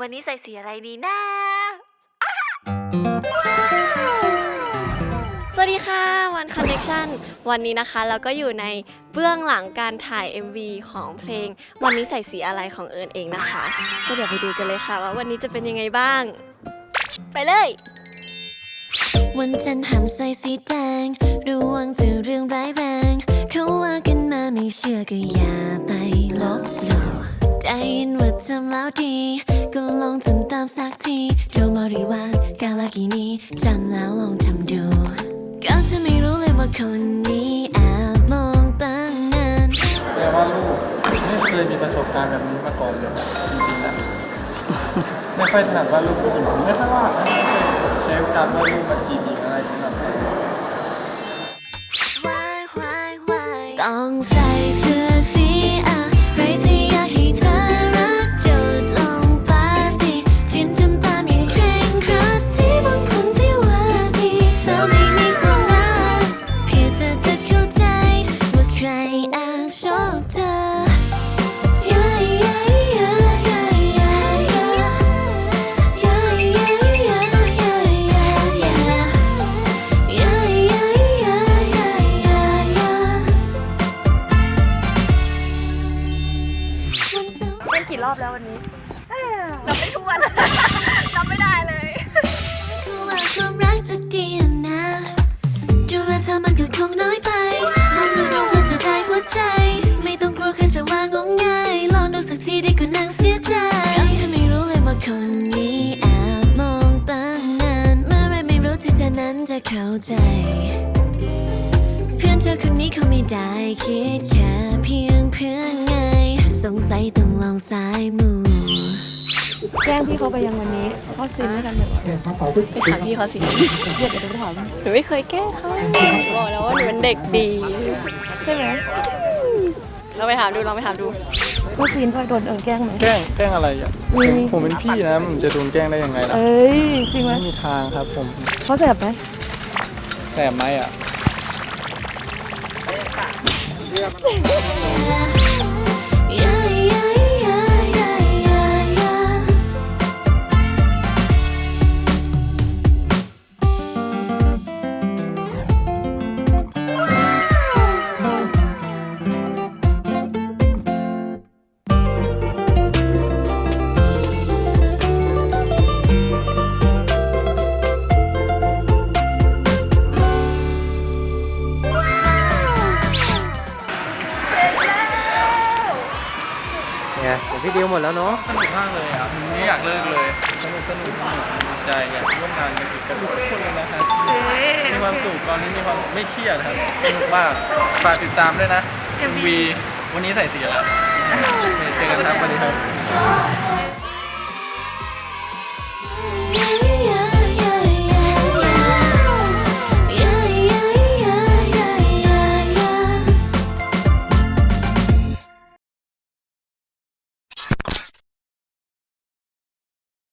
วันนี้ใส่สีอะไรดีนะ สวัสดีค่ะ วันคอนเน c ชันวันนี้นะคะเราก็อยู่ในเบื้องหลังการถ่าย MV ของเพลง วันนี้ใส่สีอะไรของเอิญเองนะคะ ก็เดี๋ยวไปดูกันเลยค่ะว่าวันนี้จะเป็นยังไงบ้าง ไปเลย วันจันทร์ห้ามใส่สีแดงระวังเจอเรื่องร้ายแรง เขาว่ากันมาไม่เชื่อก็อย่าไปลบหลู่ได้ยินว่าทำแล้วดี ก็ลองทำตามสักทีโดมาริวากาลากินีจำแล้วลองทำดู ก็จะไม่รู้เลยว่าคนนี้แอบมองตั้งนาน แปลว่าลูกไม่เคยมีประสบการณ์แบบนี้มาก่อนเลยจริงๆนะ ไม่ค่อยถนัดวาดรูปผู้หญิงผมไม่ค่อยวาดนะไม่เคยใช้การวาดรูปมาจีบหญิงอะไรอย่างเงี้ยแบบต้องใส่เสื้อ ใครแอบชอบเธอยายายายายายายายายายายายายายายายาวันเสาร์ เล่นกี่รอบแล้ววันนี้ ใจ เพื่อนเธอคนนี้เขาไม่ได้คิดแค่เพียงเพื่อนไง สงสัยต้องลองสายมูแจ้งพี่เขาไปยังวันนี้เขาซินด้วยกันเลยไปถามพี่เขาสิเดี๋ยวเดี๋ยวไปถามหนูไม่เคยแกล้งเขาบอกแล้วว่าหนูเป็นเด็กดี ใช่ไหมเราไปถามดูลองไปถามดูเขาซินเคยโดนเอิญแกล้งไหมแกล้งแกล้งอะไรอะมีผมผมเป็นพี่นะผมจะโดนแกล้งได้ยังไงล่ะเอ้ยจริงไหมไม่มีทางครับผมเขาแสบไหม แสบไหมอะ Yeah, ไงของพี่ดิวหมดแล้วเนาะสนุกมากเลยอะไม่อยากเลิกเลย สนุกสนุกสนุกดีใจอยากร่วมงานกันอีกกับทุกคนเลยนะครับมีความสุขตอนนี้มีความไม่เครียดครับสนุกมากฝากติดตามด้วยนะ MV วันนี้ใส่สีแล้วเจอกันครับสวัสดีครับ Yeah,